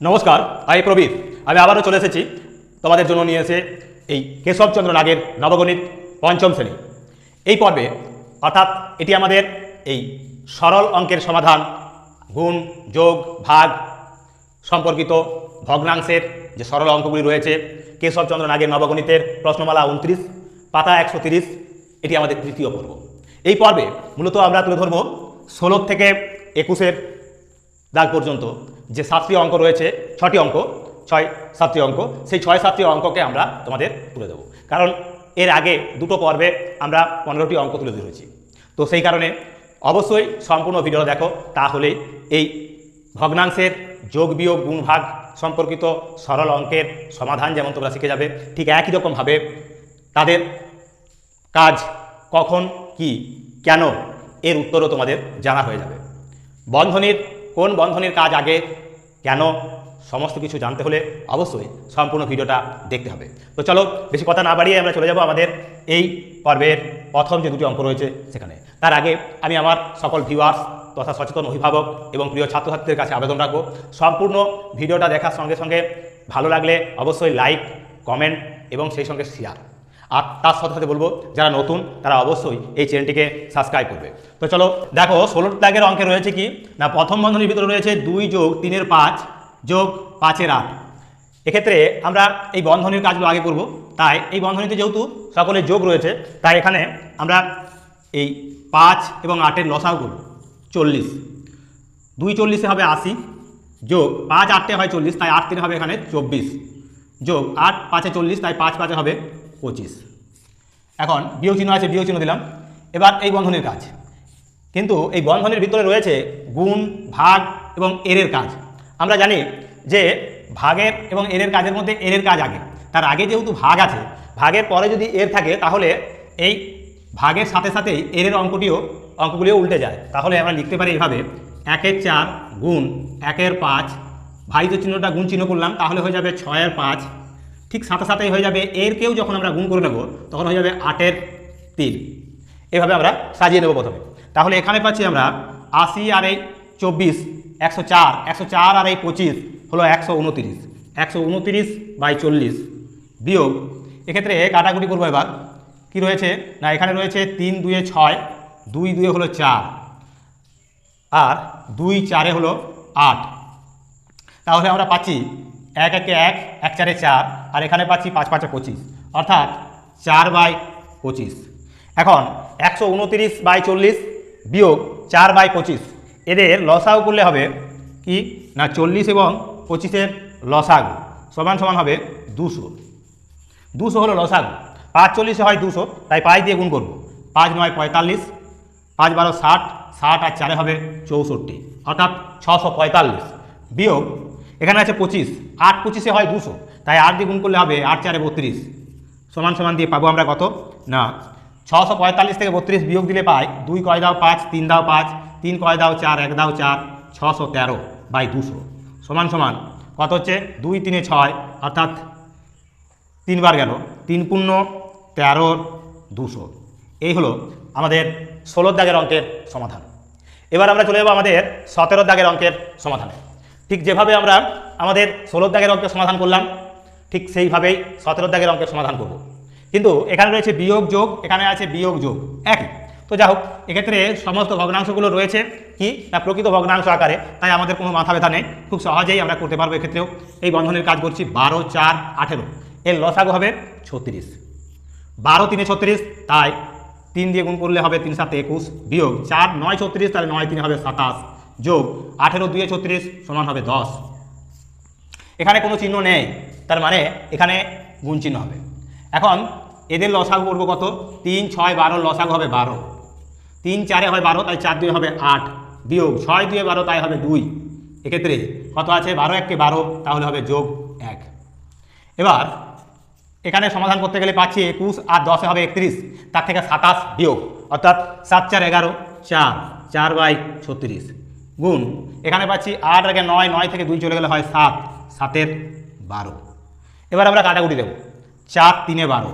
নমস্কার, আমি প্রবীর। আমি আবারও চলে এসেছি তোমাদের জন্য নিয়ে এসে এই কেশবচন্দ্র নাগের নবগণিত পঞ্চম শ্রেণি। এই পর্বে, অর্থাৎ এটি আমাদের এই সরল অঙ্কের সমাধান, গুণ, যোগ, ভাগ সম্পর্কিত ভগ্নাংশের যে সরল অঙ্কগুলি রয়েছে, কেশবচন্দ্র নাগের নবগণিতের প্রশ্নমালা উনত্রিশ, পাতা একশো এটি আমাদের তৃতীয় পর্ব। এই পর্বে মূলত আমরা তুলে ধরব ষোলো থেকে একুশের দাগ পর্যন্ত। যে সাতটি অঙ্ক রয়েছে, ছটি অঙ্ক, ছয় সাতটি অঙ্ক, সেই ছয় সাতটি অঙ্ককে আমরা তোমাদের তুলে দেবো। কারণ এর আগে দুটো পর্বে আমরা পনেরোটি অঙ্ক তুলে ধরেছি। তো সেই কারণে অবশ্যই সম্পূর্ণ ভিডিও দেখো, তাহলে এই ভগ্নাংশের যোগ বিয়োগ গুণ ভাগ সম্পর্কিত সরল অঙ্কের সমাধান যেমন তোমরা শিখে যাবে, ঠিক একই রকমভাবে তাদের কাজ কখন, কি, কেন, এর উত্তরও তোমাদের জানা হয়ে যাবে। বন্ধনীর কোন বন্ধনীর কাজ আগে? কেন? সমস্ত কিছু জানতে হলে অবশ্যই সম্পূর্ণ ভিডিওটা দেখতে হবে। তো চলো, বেশি কথা না বাড়িয়ে আমরা চলে যাব আমাদের এই পর্বের প্রথম যে দুটি অঙ্ক রয়েছে সেখানে। তার আগে আমি আমার সকল ভিউয়ার্স তথা সচেতন অভিভাবক এবং প্রিয় ছাত্রছাত্রীদের কাছে আবেদন রাখব, সম্পূর্ণ ভিডিওটা দেখার সঙ্গে সঙ্গে ভালো লাগলে অবশ্যই লাইক কমেন্ট এবং সেই সঙ্গে শেয়ার আর তার সাথে সাথে বলব, যারা নতুন, তারা অবশ্যই এই চ্যানেলটিকে সাবস্ক্রাইব করবে। তো চলো, দেখো, ষোলো দাগের অঙ্কে রয়েছে কি? না, প্রথম বন্ধনীর ভিতরে রয়েছে দুই যোগ তিনের পাঁচ যোগ পাঁচের আট। এক্ষেত্রে আমরা এই বন্ধনীর কাজগুলো আগে করব। তাই এই বন্ধনীতে যেহেতু সকলের যোগ রয়েছে, তাই এখানে আমরা এই পাঁচ এবং আটের লসাও করব। চল্লিশ। দুই চল্লিশে হবে আশি, যোগ পাঁচ আটটে হয় চল্লিশ, তাই আট তিনে হবে এখানে চব্বিশ। যোগ আট পাঁচে চল্লিশ, তাই পাঁচ পাঁচে হবে পঁচিশ। এখন বিয়োগ চিহ্ন আছে, বিয়োগ চিহ্ন দিলাম। এবার এই বন্ধনীর কাজ। কিন্তু এই বন্ধনের ভিতরে রয়েছে গুণ, ভাগ এবং এরের কাজ। আমরা জানি যে ভাগের এবং এরের কাজের মধ্যে এরের কাজ আগে। তার আগে যেহেতু ভাগ আছে, ভাগের পরে যদি এর থাকে, তাহলে এই ভাগের সাথে সাথেই এরের অঙ্কটিও, অঙ্কগুলিও উল্টে যায়। তাহলে আমরা লিখতে পারি এইভাবে একের চার গুণ, একের পাঁচ ভাইজ চিহ্নটা গুণ চিহ্ন করলাম, তাহলে হয়ে যাবে ছয়ের পাঁচ ঠিক সাথে সাথেই হয়ে যাবে। এর কেউ যখন আমরা গুণ করে নেব, তখন হয়ে যাবে আটের তিন। এভাবে আমরা সাজিয়ে নেব প্রথমে। তাহলে এখানে পাচ্ছি আমরা আশি আর এই চব্বিশ, একশো চার। একশো চার আর এই পঁচিশ হলো একশো উনতিরিশ। একশো উনতিরিশ বাই চল্লিশ বিয়োগ। এক্ষেত্রে কাটাকুটি করব এবার। কি রয়েছে? না, এখানে রয়েছে তিন দুয়ে ছয়, দুই দুয়ে হলো চার। আর দুই চারে হলো আট। তাহলে আমরা পাচ্ছি এক একে এক এক চারে চার, আর এখানে পাচ্ছি পাঁচ পাঁচে পঁচিশ। অর্থাৎ চার বাই পঁচিশ। এখন একশো উনতিরিশ বাই চল্লিশ বিয়োগ চার বাই পঁচিশ। এদের লসাগু করলে হবে কি? না, চল্লিশ এবং পঁচিশের লসাগু। সমান সমান হবে দুশো। দুশো হলো লসাগু। পাঁচ চল্লিশে হয় দুশো, তাই পাঁচ দিয়ে গুণ করব। পাঁচ নয় পঁয়তাল্লিশ, পাঁচ বারো ষাট ষাট আর চারে হবে চৌষট্টি। অর্থাৎ ছশো পঁয়তাল্লিশ। বিয়োগ এখানে আছে পঁচিশ। আট পঁচিশে হয় দুশো। তাই আট দিয়ে গুণ করলে হবে আট চারে বত্রিশ। সমান সমান দিয়ে পাবো আমরা কত? না। ছশো পঁয়তাল্লিশ থেকে বত্রিশ বিয়োগ দিলে পাই দুই কয় দাও পাঁচ, তিন দাও পাঁচ, তিন কয় দাও চার, এক দাও চার, ছশো তেরো বাই দুশো। সমান সমান কত হচ্ছে? দুই তিনে ছয়, অর্থাৎ তিনবার গেল। তিন পূর্ণ তেরোর দুশো। এই হলো আমাদের ষোলোর দাগের অঙ্কের সমাধান। এবার আমরা চলে যাব আমাদের সতেরো দাগের অঙ্কের সমাধানে। ঠিক যেভাবে আমরা আমাদের ষোলো দাগের অঙ্কের সমাধান করলাম, ঠিক সেইভাবেই সতেরো দাগের অঙ্কের সমাধান করব। কিন্তু এখানে রয়েছে বিয়োগ যোগ, এখানে আছে বিয়োগ যোগ, একই। তো যা হোক, এক্ষেত্রে সমস্ত ভগ্নাংশগুলো রয়েছে কি না প্রকৃত ভগ্নাংশ আকারে, তাই আমাদের কোনো মাথা ব্যথা নেই, খুব সহজেই আমরা করতে পারব এক্ষেত্রেও। এই বন্ধনের কাজ করছি বারো, চার, আঠেরো। এর লসাগু হবে ছত্রিশ। বারো, তিনে ছত্রিশ, তাই তিন দিয়ে গুণ করলে হবে তিন সাতে একুশ। বিয়োগ চার, নয়, ছত্রিশ, তাহলে নয়, তিনে হবে সাতাশ। যোগ আঠেরো, দুয়ে ছত্রিশ সমান হবে দশ। এখানে কোনো চিহ্ন নেই, তার মানে এখানে গুণ চিহ্ন হবে। এখন এদের লসাগু করব কত? তিন, ছয়, বারো, লসাগু হবে বারো। তিন, চারে হয় বারো, তাই চার, দুয়ে হবে আট। বিয়োগ ছয়, দুয়ে বারো, তাই হবে দুই। এক্ষেত্রে কত আছে? বারো এককে বারো, তাহলে হবে যোগ এক। এবার এখানে সমাধান করতে গেলে পাচ্ছি একুশ, আর দশে হবে একত্রিশ। তার থেকে সাতাশ বিয়োগ, অর্থাৎ সাত, চার, এগারো, চার। চার বাই ছত্রিশ। গুণ। এখানে পাচ্ছি আট আগে নয় নয় থেকে দুই চলে গেলে হয় সাত। সাতের বারো। এবার আমরা কাটাকুটি দেব। চার, তিনে বারো।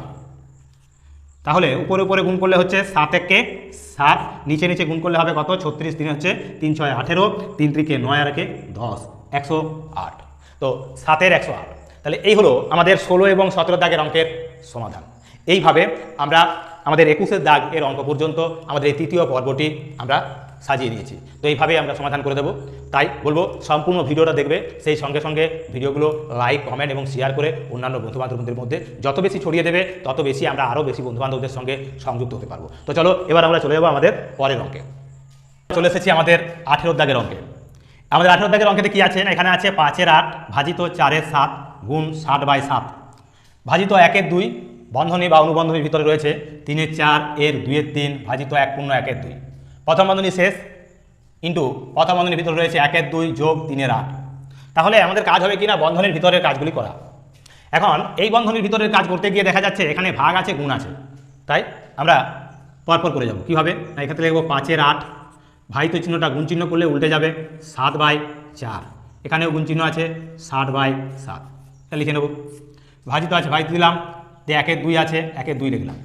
তাহলে উপরে উপরে গুণ করলে হচ্ছে সাত একে সাত। নিচে নিচে গুণ করলে হবে কত? ছত্রিশ। তিন হচ্ছে তিন, ছয়, আঠেরো। তিন ত্রিকে নয় আর একে দশ। একশো আট। তো সাতের একশো আট। তাহলে এই হলো আমাদের ষোলো এবং সতেরো দাগের অঙ্কের সমাধান। এইভাবে আমরা আমাদের একুশের দাগ এর অঙ্ক পর্যন্ত, আমাদের এই তৃতীয় পর্বটি আমরা সাজিয়ে নিয়েছি তো এইভাবে আমরা সমাধান করে দেবো। তাই বলব, সম্পূর্ণ ভিডিওটা দেখবে, সেই সঙ্গে সঙ্গে ভিডিওগুলো লাইক, কমেন্ট এবং শেয়ার করে অন্যান্য বন্ধুবান্ধবদের মধ্যে যত বেশি ছড়িয়ে দেবে, তত বেশি আমরা আরও বেশি বন্ধুবান্ধবদের সঙ্গে সংযুক্ত হতে পারব। তো চলো, এবার আমরা চলে যাব আমাদের পরের অঙ্কে। চলে এসেছি আমাদের আঠেরো দাগের অঙ্কে। আমাদের আঠেরো দাগের অঙ্কেতে কী আছে? এখানে আছে পাঁচের আট ভাজিত চারের সাত গুণ ষাট বাই সাত। ভাজিত একের দুই, বন্ধনী বা অনুবন্ধনীর ভিতরে রয়েছে তিনের চার, এর দুইয়ের তিন, ভাজিত এক পূর্ণ একের দুই। প্রথম বন্ধনী শেষ ইন্টু প্রথম বন্ধনীর ভিতরে রয়েছে একের দুই যোগ তিনের আট। তাহলে আমাদের কাজ হবে কিনা? বন্ধনের ভিতরের কাজগুলি করা। এখন এই বন্ধনের ভিতরের কাজ করতে গিয়ে দেখা যাচ্ছে এখানে ভাগ আছে, গুণ আছে। তাই আমরা পরপর করে যাব। কীভাবে না এক্ষেত্রে লিখব পাঁচের আট। ভাই তো চিহ্নটা গুণ চিহ্ন করলে উল্টে যাবে। সাত বাই চার। এখানেও গুণ চিহ্ন আছে ষাট বাই সাত। এটা লিখে নেব। ভাজিত আছে, ভাই দিলাম। দিয়ে একের দুই আছে, একের দুই লিখলাম।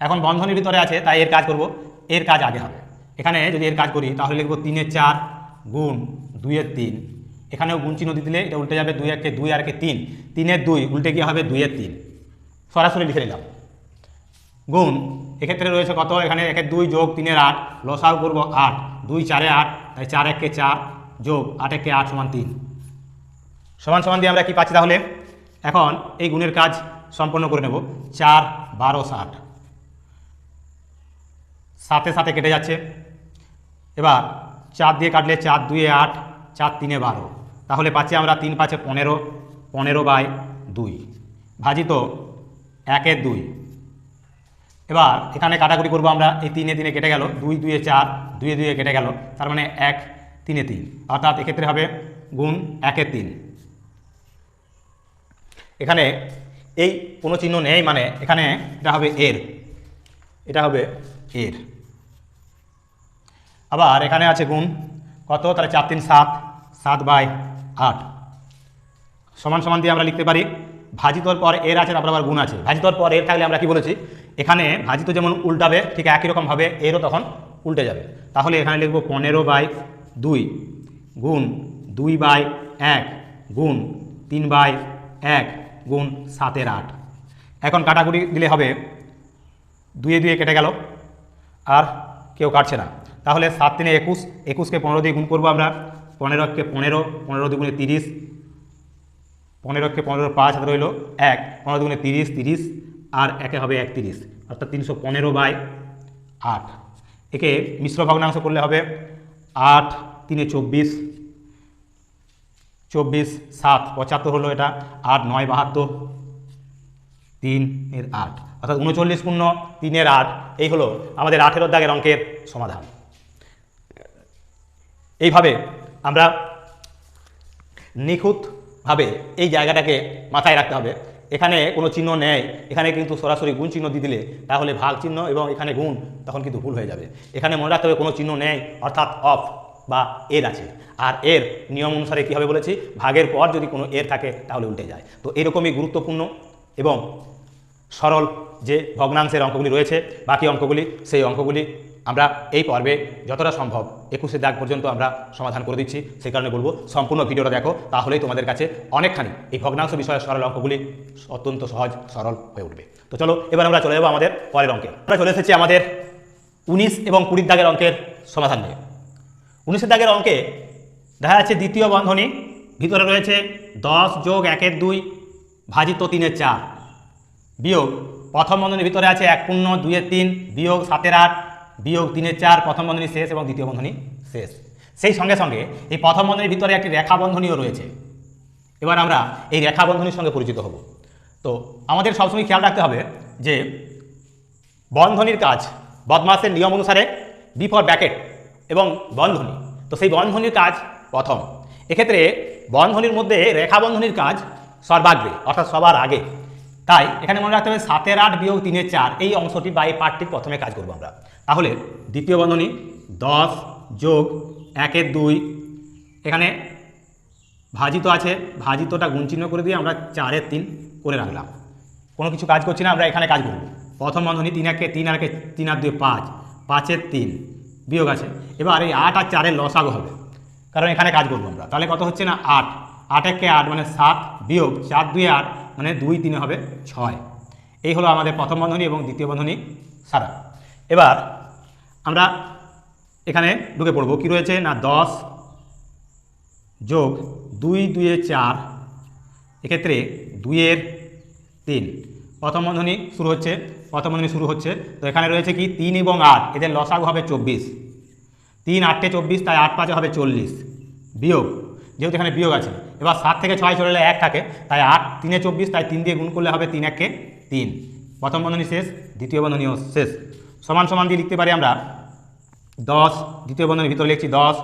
এখন বন্ধনের ভিতরে আছে, তাই এর কাজ করব। এর কাজ আগে হবে। এখানে যদি এর কাজ করি, তাহলে লিখব তিনের চার গুণ দুইয়ের তিন। এখানেও গুণ চিহ্ন দিলে এটা উল্টে যাবে দুই একে দুই আর একে তিন। তিনের দুই উল্টে গিয়ে হবে দুইয়ের তিন। সরাসরি লিখে নিলাম। গুণ, এক্ষেত্রে রয়েছে কত? এখানে একের দুই যোগ তিনের আট লসাও করব আট। দুই চারে আট, তাই চার একে চার যোগ আট একে আট সমান তিন। সমান সমান দিয়ে আমরা কি পাচ্ছি তাহলে? এখন এই গুণের কাজ সম্পন্ন করে নেব। চার, বারো, ষাট। সাথে সাথে কেটে যাচ্ছে। এবার চার দিয়ে কাটলে চার দুয়ে আট, চার তিনে বারো। তাহলে পাচ্ছি আমরা তিন পাঁচে পনেরো পনেরো বাই দুই। ভাজিত একের দুই। এবার এখানে কাটাকুটি করব আমরা, এই তিনে তিনে কেটে গেল। দুই দুয়ে চার, দুয়ে দুয়ে কেটে গেল। তার মানে এক, তিনে তিন। অর্থাৎ এক্ষেত্রে হবে গুণ একের তিন। এখানে এই কোনো চিহ্ন নেই মানে এখানে এটা হবে এর। এটা হবে এর। আবার এখানে আছে গুণ। কত? তাহলে চার তিন সাত। সাত বাই আট। সমান সমান দিয়ে আমরা লিখতে পারি, ভাজিতর পর এর আছে, তারপর আবার গুণ আছে। ভাজিতর পর এর থাকলে আমরা কি বলেছি? এখানে ভাজিত যেমন উল্টাবে, ঠিক একই রকমভাবে এরও তখন উল্টে যাবে। তাহলে এখানে লিখব পনেরো বাই দুই গুণ দুই বাই এক গুণ তিন বাই এক গুণ সাতের আট। এখন কাটাকুটি দিলে হবে দুয়ে দুয়ে কেটে গেল, আর কেউ কাটছে না। তাহলে সাত তিনে একুশ, একুশকে পনেরো দিয়ে গুণ করব আমরা। পনেরোকে পনেরো পনেরো দুগুণে তিরিশ, পনেরোকে পনেরো পাঁচ হাতে রইল এক, পনেরো দুগুণে তিরিশ তিরিশ, আর একে হবে একত্রিশ, অর্থাৎ তিনশো পনেরো বাই আট। একে মিশ্র ভগ্নাংশ করলে হবে আট তিনে চব্বিশ চব্বিশ সাত, পঁচাত্তর হলো এটা, আট নয় বাহাত্তর, তিন এর আট। অর্থাৎ উনচল্লিশ পূর্ণ তিনের আট, এই হলো আমাদের আঠেরো দাগের অঙ্কের সমাধান। এইভাবে আমরা নিখুঁতভাবে এই জায়গাটাকে মাথায় রাখতে হবে। এখানে কোনো চিহ্ন নেই। এখানে কিন্তু সরাসরি গুণ চিহ্ন দিয়ে দিলে তাহলে ভাগ চিহ্ন এবং এখানে গুণ, তখন কিন্তু ভুল হয়ে যাবে। এখানে মনে রাখতে হবে কোনো চিহ্ন নেই, অর্থাৎ অফ বা এর আছে। আর এর নিয়ম অনুসারে কী হবে বলেছি? ভাগের পর যদি কোনো এর থাকে, তাহলে উল্টে যায়। তো এরকমই গুরুত্বপূর্ণ এবং সরল যে ভগ্নাংশের অঙ্কগুলি রয়েছে, বাকি অঙ্কগুলি, সেই অঙ্কগুলি আমরা এই পর্বে যতটা সম্ভব একুশে দাগ পর্যন্ত আমরা সমাধান করে দিচ্ছি সেই কারণে বলব সম্পূর্ণ ভিডিওটা দেখো, তাহলেই তোমাদের কাছে অনেকখানি এই ভগ্নাংশ বিষয়ের সরল অঙ্কগুলি অত্যন্ত সহজ, সরল হয়ে উঠবে। তো চলো, এবার আমরা চলে যাব আমাদের পরের অঙ্কে। আমরা চলে এসেছি আমাদের উনিশ এবং কুড়ির দাগের অঙ্কের সমাধান নিয়ে। উনিশের দাগের অঙ্কে দেখা যাচ্ছে দ্বিতীয় বন্ধনী ভিতরে রয়েছে দশ যোগ একের দুই ভাজিত তিনের চার। বিয়োগ প্রথম বন্ধনীর ভিতরে আছে এক পূর্ণ, দুইয়ের তিন, বিয়োগ সাতের আট বিয়োগ তিনের চার প্রথম বন্ধনী শেষ এবং দ্বিতীয় বন্ধনী শেষ। সেই সঙ্গে সঙ্গে এই প্রথম বন্ধনীর ভিতরে একটি রেখা বন্ধনীও রয়েছে। এবার আমরা এই রেখা বন্ধনীর সঙ্গে পরিচিত হব। তো আমাদের সবসময় খেয়াল রাখতে হবে যে বন্ধনীর কাজ বদমাসের নিয়ম অনুসারে বিফর ব্যাকেট এবং বন্ধনী। তো সেই বন্ধনীর কাজ প্রথম। এক্ষেত্রে বন্ধনীর মধ্যে রেখা বন্ধনীর কাজ সর্বাগ্রে, অর্থাৎ সবার আগে। তাই এখানে মনে রাখতে হবে সাতের আট বিয়োগ তিনের চার, এই অংশটি বা এই পার্টটি প্রথমে কাজ করব আমরা। তাহলে দ্বিতীয় বন্ধনী দশ যোগ একের দুই, এখানে ভাজিত আছে, ভাজিতটা গুণ চিহ্ন করে দিয়ে আমরা চারের তিন করে রাখলাম। কোনো কিছু কাজ করছি না, আমরা এখানে কাজ করব। প্রথম বন্ধনী তিন একে তিন আর একে তিন আর দুই পাঁচ, পাঁচের তিন বিয়োগ আছে। এবার এই আট আর চারের লসাগু হবে, কারণ এখানে কাজ করব আমরা। তাহলে কত হচ্ছে না? আট। আট একে আট মানে সাত বিয়োগ চার দুই আট মানে দুই তিনে হবে ছয়। এই হলো আমাদের প্রথম বন্ধনী এবং দ্বিতীয় বন্ধনী সারা। এবার আমরা এখানে ঢুকে পড়ব। কী রয়েছে? না, দশ যোগ দুই দুয়ে চার, এক্ষেত্রে দুইয়ের তিন। প্রথম বন্ধনী শুরু হচ্ছে, প্রথম বন্ধনী শুরু হচ্ছে। তো এখানে রয়েছে কি? তিন এবং আট। এদের লসাগু হবে চব্বিশ। তিন আটটে চব্বিশ, তাই আট পাঁচে হবে চল্লিশ। বিয়োগ যেহেতু এখানে বিয়োগ আছে। এবার সাত থেকে ছয় চলে এক থাকে, তাই আট তিনে চব্বিশ, তাই তিন দিয়ে গুণ করলে হবে তিন একে তিন। প্রথম বন্ধনী শেষ, দ্বিতীয় বন্ধনীও শেষ। সমান সমান দিয়ে লিখতে পারি আমরা দশ, দ্বিতীয় বন্ধনীর ভিতরে লিখছি দশ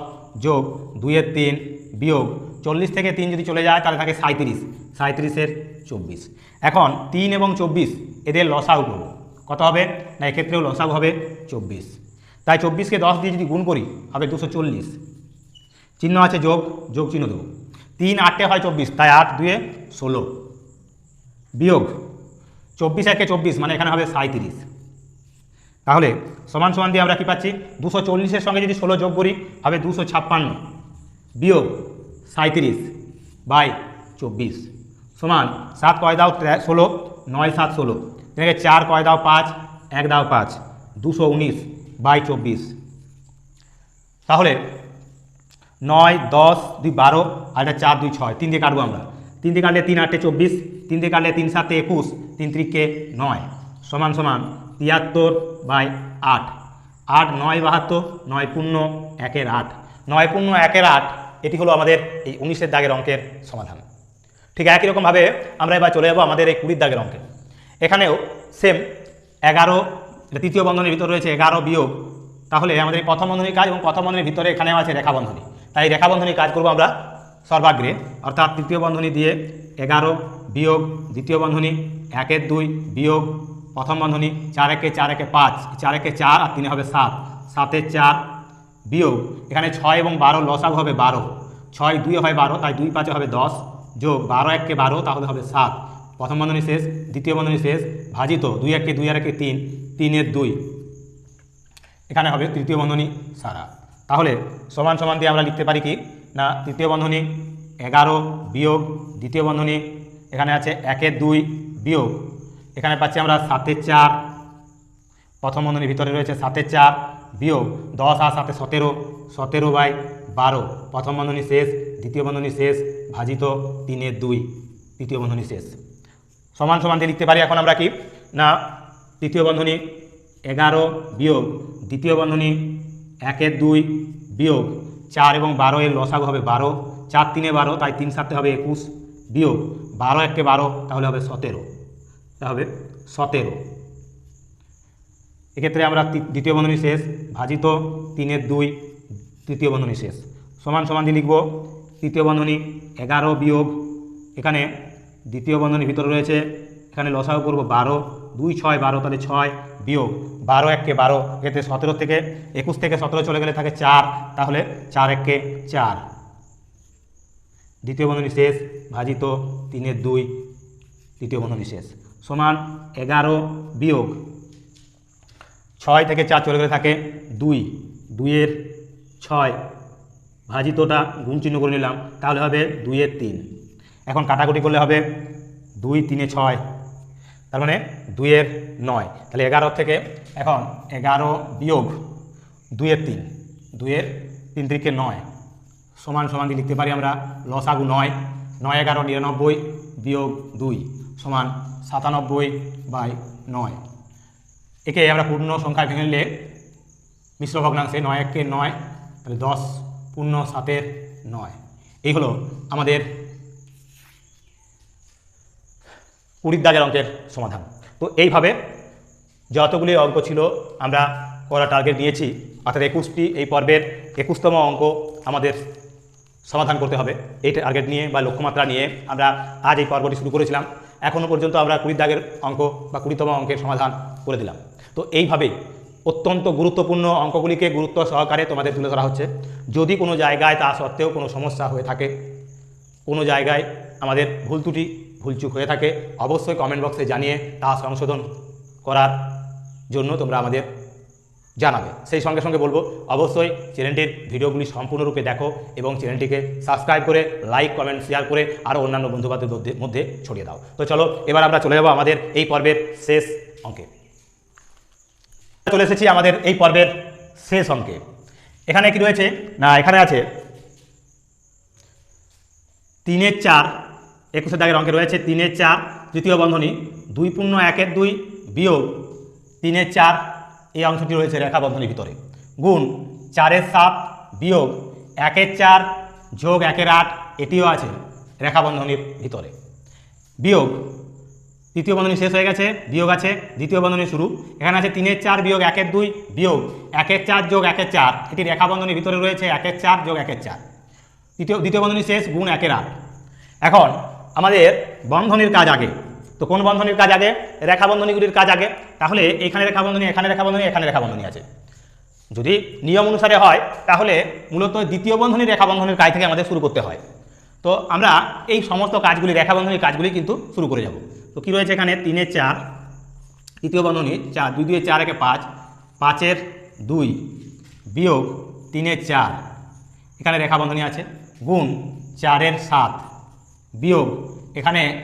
যোগ দুইয়ের তিন বিয়োগ চল্লিশ থেকে তিন যদি চলে যায়, তাহলে থাকে সাঁত্রিশ সাঁত্রিশের চব্বিশ। এখন তিন এবং চব্বিশ এদের লসাগু করব। কত হবে? না, এক্ষেত্রেও লসাগু হবে চব্বিশ। তাই চব্বিশকে দশ দিয়ে যদি গুণ করি, হবে দুশো চল্লিশ। চিহ্ন আছে যোগ যোগ চিহ্ন দেবো। তিন আটে হয় চব্বিশ, তাই আট, দুয়ে ষোলো। বিয়োগ চব্বিশ একে চব্বিশ মানে এখানে হবে সাঁত্রিশ তাহলে সমান সমান দিয়ে আমরা কী পাচ্ছি? দুশো চল্লিশের সঙ্গে যদি ষোলো যোগ করি, হবে দুশো ছাপ্পান্ন। বিয়োগ সাঁত্রিশ বাই চব্বিশ। সমান সাত কয় দাও ষোলো, নয় সাত ষোলো। থেকে চার কয় দাও পাঁচ, এক দাও পাঁচ, দুশো উনিশ বাই চব্বিশ। তাহলে নয়, দশ, দুই, বারো, আর এটা চার, দুই, ছয়। তিন দিয়ে কাটবো আমরা। তিন দিয়ে কাটলে তিন, আটে, চব্বিশ। তিন দিয়ে কাটলে তিন, সাতে, একুশ। তিন ত্রিকে নয়। সমান সমান, তিয়াত্তর বাই আট। আট, নয়, বাহাত্তর, নয়, পূর্ণ, একের আট। নয়, পূর্ণ, একের আট, এটি হলো আমাদের এই উনিশের দাগের অঙ্কের সমাধান। ঠিক একই রকমভাবে আমরা এবার চলে যাব আমাদের এই কুড়ির দাগের অঙ্কে। এখানেও সেম এগারো তৃতীয় বন্ধনের ভিতরে রয়েছে এগারো বিয়োগ। তাহলে আমাদের প্রথম বন্ধনীর কাজ এবং প্রথম বন্ধনীর ভিতরে এখানেও আছে রেখা বন্ধনী। তাই রেখা বন্ধনীর কাজ করব আমরা সর্বাগ্রে। অর্থাৎ তৃতীয় বন্ধনী দিয়ে এগারো বিয়োগ দ্বিতীয় বন্ধনী একের দুই বিয়োগ প্রথম বন্ধনী, চার একে চার একে পাঁচ, চার একে চার আর তিনে হবে সাত। সাতের চার বিয়োগ, এখানে ছয় এবং বারো লসাগু হবে বারো। ছয় দুই হয় বারো, তাই দুই পাঁচে হবে দশ। যোগ বারো এককে বারো, তাহলে হবে সাত। প্রথম বন্ধনী শেষ, দ্বিতীয় বন্ধনী শেষ, ভাজিত দুই একে দুই আর একে তিন, তিনের দুই। এখানে হবে তৃতীয় বন্ধনী সারা। তাহলে সমান সমান দিয়ে আমরা লিখতে পারি কি? না, তৃতীয় বন্ধনী, এগারো বিয়োগ দ্বিতীয় বন্ধনী, এখানে আছে একের দুই বিয়োগ। এখানে পাচ্ছি আমরা সাতের চার। প্রথম বন্ধনীর ভিতরে রয়েছে সাতের চার বিয়োগ, দশ আর সাথে সতেরো সতেরো বাই বারো। প্রথম বন্ধনী শেষ, দ্বিতীয় বন্ধনী শেষ, ভাজিত তিনের দুই, তৃতীয় বন্ধনী শেষ। সমান সমান দিয়ে লিখতে পারি এখন আমরা কি? না, তৃতীয় বন্ধনী, এগারো বিয়োগ, দ্বিতীয় বন্ধনী একের দুই বিয়োগ চার এবং বারো এর লসাগু হবে বারো। চার তিনে বারো, তাই তিন সাতে হবে একুশ বিয়োগ বারো একে বারো, তাহলে হবে সতেরো। তা হবে সতেরো। এক্ষেত্রে আমরা দ্বিতীয় বন্ধনী শেষ, ভাজিত তিনের দুই, তৃতীয় বন্ধনী শেষ। সমান সমান দিয়ে লিখব, তৃতীয় বন্ধনী এগারো বিয়োগ, এখানে দ্বিতীয় বন্ধনীর ভিতরে রয়েছে, এখানে লসাগু করব বারো দুই ছয় বারো, তাহলে ছয় বিয়োগ বারো এককে বারো, এতে সতেরো থেকে একুশ থেকে সতেরো চলে গেলে থাকে চার, তাহলে চার এককে চার। দ্বিতীয় বন্ধনী শেষ, ভাজিত তিনের দুই, তৃতীয় বন্ধনী শেষ। সমান এগারো বিয়োগ ছয় থেকে চার চলে গেলে থাকে দুই, দুইয়ের ছয়। ভাজিতটা গুণ চিহ্ন করে নিলাম, তাহলে হবে দুইয়ের তিন। এখন কাটাকুটি করলে হবে দুই, তিনে ছয় তার মানে দুইয়ের নয়। তাহলে এগারো থেকে এখন এগারো বিয়োগ দুইয়ের তিন দুইয়ের তিন থেকে নয়। সমান সমান দিয়ে লিখতে পারি আমরা লসাগু নয় নয় এগারো নিরানব্বই বিয়োগ দুই সমান সাতানব্বই বাই নয়। একে আমরা পূর্ণ সংখ্যায় ভেঙে নিলে মিশ্র ভগ্নাংশে নয় একে নয়, তাহলে দশ পূর্ণ সাতের নয়। এই হলো আমাদের কুড়ির দাগের অঙ্কের সমাধান। তো এইভাবে যতগুলি অঙ্ক ছিল আমরা করা টার্গেট দিয়েছি, অর্থাৎ একুশটি এই পর্বের একুশতম অঙ্ক আমাদের সমাধান করতে হবে। এই টার্গেট নিয়ে বা লক্ষ্যমাত্রা নিয়ে আমরা আজ এই পর্বটি শুরু করেছিলাম। এখনও পর্যন্ত আমরা কুড়ির দাগের অঙ্ক বা কুড়িতম অঙ্কের সমাধান করে দিলাম। তো এইভাবেই অত্যন্ত গুরুত্বপূর্ণ অঙ্কগুলিকে গুরুত্ব সহকারে তোমাদের তুলে ধরা হচ্ছে। যদি কোনো জায়গায় তা সত্ত্বেও কোনো সমস্যা হয়ে থাকে, কোনো জায়গায় আমাদের ভুল ত্রুটি ভুলচুক হয়ে থাকে, অবশ্যই কমেন্ট বক্সে জানিয়ে তা সংশোধন করার জন্য তোমরা আমাদের জানাবে। সেই সঙ্গে সঙ্গে বলব, অবশ্যই চ্যানেলটির ভিডিওগুলি সম্পূর্ণরূপে দেখো এবং চ্যানেলটিকে সাবস্ক্রাইব করে লাইক কমেন্ট শেয়ার করে আরও অন্যান্য মধ্যে- মধ্যে ছড়িয়ে দাও। তো চলো, এবার আমরা চলে যাব আমাদের এই পর্বের শেষ অঙ্কে। চলে এসেছি আমাদের এই পর্বের শেষ অঙ্কে। এখানে কি রয়েছে? না, এখানে আছে তিনের চার একুশের দাগের অঙ্কে রয়েছে তিনের চার, তৃতীয় বন্ধনী, দুই পূর্ণ একের দুই বিয়োগ তিনের চার, এই অংশটি রয়েছে রেখা বন্ধনীর ভিতরে। গুণ চারের সাত বিয়োগ একের চার যোগ একের আট, এটিও আছে রেখা বন্ধনীর ভিতরে। বিয়োগ, তৃতীয় বন্ধনী শেষ হয়ে গেছে, বিয়োগ আছে, দ্বিতীয় বন্ধনী শুরু। এখানে আছে তিনের চার বিয়োগ একের দুই বিয়োগ একের চার যোগ একের চার, এটি রেখা বন্ধনীর ভিতরে রয়েছে একের চার যোগ একের চার। তৃতীয়, দ্বিতীয় বন্ধনী শেষ, গুণ একের আট। এখন আমাদের বন্ধনীর কাজ আগে। তো কোন বন্ধনীর কাজ আগে? রেখা বন্ধনীগুলির কাজ আগে। তাহলে এখানে রেখা বন্ধনী এখানে রেখা বন্ধনী এখানে রেখা বন্ধনী আছে। যদি নিয়ম অনুসারে হয়, তাহলে মূলত দ্বিতীয় বন্ধনী রেখা বন্ধনীর কাজ থেকে আমাদের শুরু করতে হয়। তো আমরা এই সমস্ত কাজগুলি রেখা বন্ধনীর কাজগুলি কিন্তু শুরু করে যাব। তো কী রয়েছে এখানে? তিনের চার তৃতীয় বন্ধনী চার, দুই দুই চার একে পাঁচ, পাঁচের দুই বিয়োগ তিনে চার। এখানে রেখা বন্ধনী আছে। গুণ চারের সাত। বিয়োগ। এখানে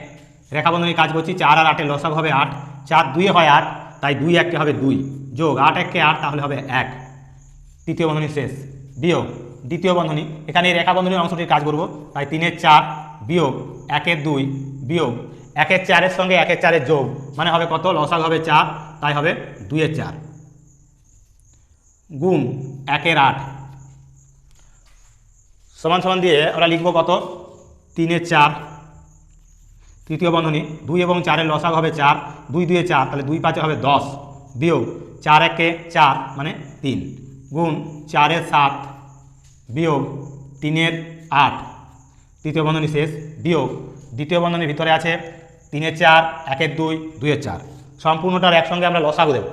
রেখা বন্ধনীর কাজ করছি, চার আর আটের লসক হবে আট। চার দুইয়ে হয় আট, তাই দুই এককে হবে দুই। যোগ আট এককে আট, তাহলে হবে এক। তৃতীয় বন্ধনী শেষ। বিয়োগ। দ্বিতীয় বন্ধনী। এখানে এই রেখা বন্ধনীর অংশটির কাজ করব। তাই তিনের চার, বিয়োগ একের দুই, বিয়োগ একের চারের সঙ্গে একের চারের যোগ। মানে হবে কত? লসাগ হবে চার, তাই হবে দুইয়ের চার। গুণ একের আট। সমান সমান দিয়ে আমরা লিখব কত? তিনের চার। তৃতীয় বন্ধনী, দুই এবং চারের লসাগ হবে চার, দুই দুয়ে চার, তাহলে দুই পাঁচে হবে দশ। বিয়োগ চার একে চার মানে তিন। গুণ চারের সাত, বিয়োগ তিনের আট। তৃতীয় বন্ধনী শেষ, বিয়োগ দ্বিতীয় বন্ধনীর ভিতরে আছে তিনের চার, একের দুই, দুইয়ের চার। সম্পূর্ণটার একসঙ্গে আমরা লসাগু দেব।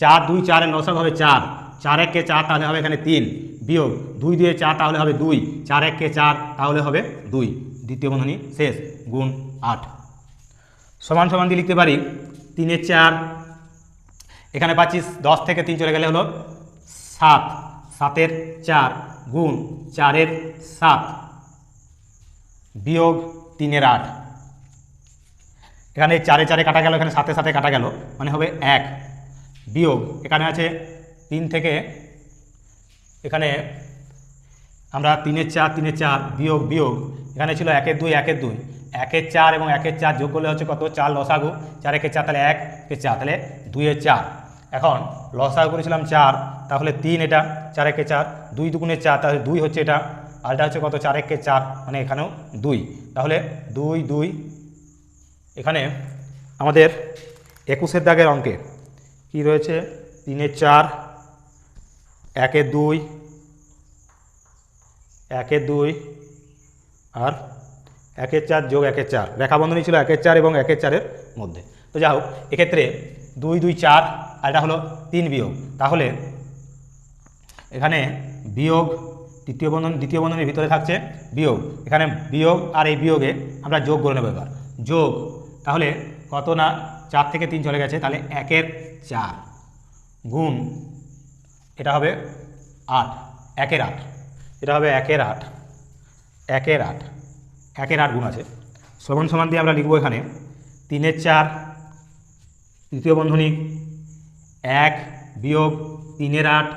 চার, দুই, চারের লসাগ হবে চার। চার এককে চার তাহলে হবে এখানে তিন। বিয়োগ দুই দুয়ে চার তাহলে হবে দুই। চার এককে চার তাহলে হবে দুই। দ্বিতীয় বন্ধনী, শেষ, গুণ আট। সমান সমান দিয়ে লিখতে পারি তিনের চার, এখানে পাচ্ছিস দশ থেকে তিন চলে গেলে হলো সাত, সাতের চার, গুণ চারের সাত, বিয়োগ তিনের আট। এখানে চারে চারে কাটা গেল, এখানে সাথে সাথে কাটা গেল মানে হবে এক। বিয়োগ, এখানে আছে তিন থেকে, এখানে আমরা তিনের চার তিনের চার, বিয়োগ বিয়োগ এখানে ছিল একের দুই একের দুই। একের চার এবং একের চার যোগ করলে হচ্ছে কত? চার লসাগু। চার একের চার তাহলে এক একের চার তাহলে দুইয়ের চার। এখন লসাগু করেছিলাম চার, তাহলে তিন এটা, চার একে চার, দুই দুগুণের চার, তাহলে দুই হচ্ছে এটা। আর হচ্ছে কত? চার একে চার মানে এখানেও দুই। তাহলে দুই দুই। এখানে আমাদের একুশের দাগের অঙ্কে কি রয়েছে? তিনের চার একের দুই একের দুই আর একের চার যোগ একের চার। রেখা বন্ধনী ছিল একের চার এবং একের চারের মধ্যে। তো যাই হোক, এক্ষেত্রে দুই দুই, চার, আর এটা হলো তিন বিয়োগ। তাহলে এখানে বিয়োগ তৃতীয় বন্ধন, দ্বিতীয় বন্ধনের ভিতরে থাকছে বিয়োগ। এখানে বিয়োগ আর এই বিয়োগে আমরা যোগ করে নেব এবার। যোগ, তাহলে কত না চার থেকে তিন চলে গেছে, তাহলে একের চার গুণ, এটা হবে আট। একের আট। এটা হবে একের আট। একের আট একের আট গুণ আছে। সমান সমান দিয়ে আমরা লিখব এখানে তিনের চার, তৃতীয় বন্ধনী, এক বিয়োগ তিনের আট,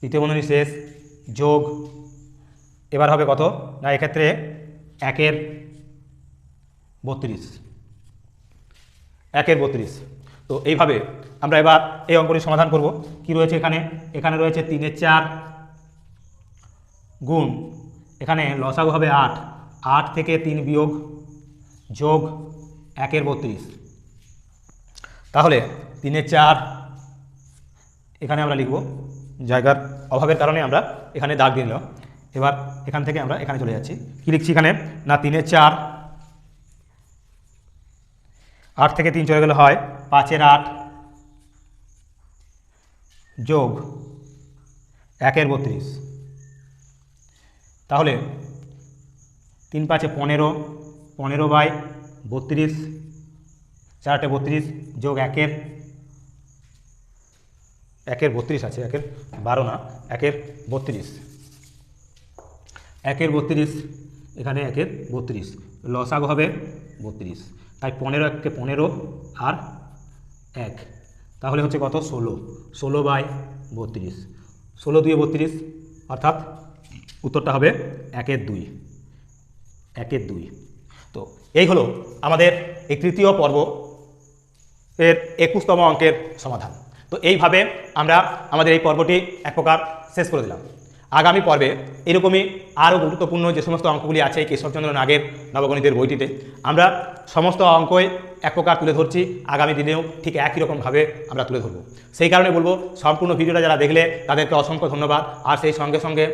তৃতীয় বন্ধনী শেষ, যোগ, এবার হবে কত? না, এক্ষেত্রে একের বত্রিশ একের বত্রিশ। তো এইভাবে আমরা এবার এই অঙ্কটি সমাধান করব। কি রয়েছে এখানে? এখানে রয়েছে তিনের চার গুণ। এখানে লসাগু হবে আট। আট থেকে তিন বিয়োগ যোগ একের বত্রিশ। তাহলে তিনের চার, এখানে আমরা লিখব জায়গার অভাবের কারণে আমরা এখানে দাগ নিলাম। এবার এখান থেকে আমরা এখানে চলে যাচ্ছি। কী লিখছি এখানে? না তিনের চার। আট থেকে তিন চলে গেলে হয় পাঁচের আট যোগ একের বত্রিশ। তাহলে তিন পাঁচে পনেরো পনেরো বাই বত্রিশ, চারটে বত্রিশ যোগ একের একের বত্রিশ আছে, একের বারো না, একের বত্রিশ। একের বত্রিশ, এখানে একের বত্রিশ, লসাগু হবে বত্রিশ। তাই পনেরো এককে পনেরো আর এক, তাহলে হচ্ছে কত? ষোলো ষোলো বাই বত্রিশ। ষোলো দুয়ে বত্রিশ, অর্থাৎ উত্তরটা হবে একের দুই। একের দুই। তো এই হলো আমাদের এই তৃতীয় পর্ব এর একুশতম অঙ্কের সমাধান। তো এইভাবে আমরা আমাদের এই পর্বটি এক প্রকার শেষ করে দিলাম। আগামী পর্বে এরকমই আরও গুরুত্বপূর্ণ যে সমস্ত অঙ্কগুলি আছে কেশবচন্দ্র নাগের নবগণিতের বইটিতে, আমরা সমস্ত অঙ্কই এক প্রকার তুলে ধরছি। আগামী দিনেও ঠিক একই রকমভাবে আমরা তুলে ধরবো। সেই কারণে বলব, সম্পূর্ণ ভিডিওটা যারা দেখলে তাদেরকে অসংখ্য ধন্যবাদ। আর সেই সঙ্গে সঙ্গে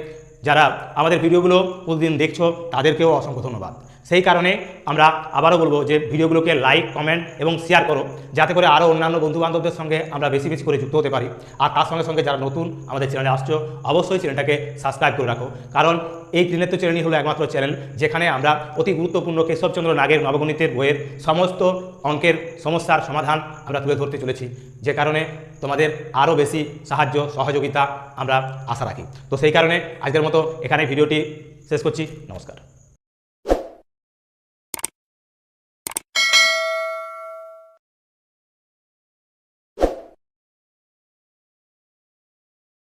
যারা আমাদের ভিডিওগুলো প্রতিদিন দেখছ তাদেরকেও অসংখ্য ধন্যবাদ। সেই কারণে আমরা আবারও বলব যে ভিডিওগুলোকে লাইক কমেন্ট এবং শেয়ার করো। যাতে করে আরও অন্যান্য বন্ধুবান্ধবদের সঙ্গে আমরা বেশি বেশি করে যুক্ত হতে পারি। আর তার সঙ্গে সঙ্গে যারা নতুন আমাদের চ্যানেলে আসছো, অবশ্যই চ্যানেলটাকে সাবস্ক্রাইব করে রাখো। কারণ এই ত্রিনেত্র চ্যানেলই হলো একমাত্র চ্যানেল যেখানে আমরা অতি গুরুত্বপূর্ণ কেশবচন্দ্র নাগের নবগণিতের বইয়ের সমস্ত অঙ্কের সমস্যার সমাধান আমরা তুলে ধরতে চলেছি। যে কারণে তোমাদের আরও বেশি সাহায্য, সহযোগিতা আমরা আশা রাখি। তো সেই কারণে আজকের মতো এখানে ভিডিওটি শেষ করছি। নমস্কার।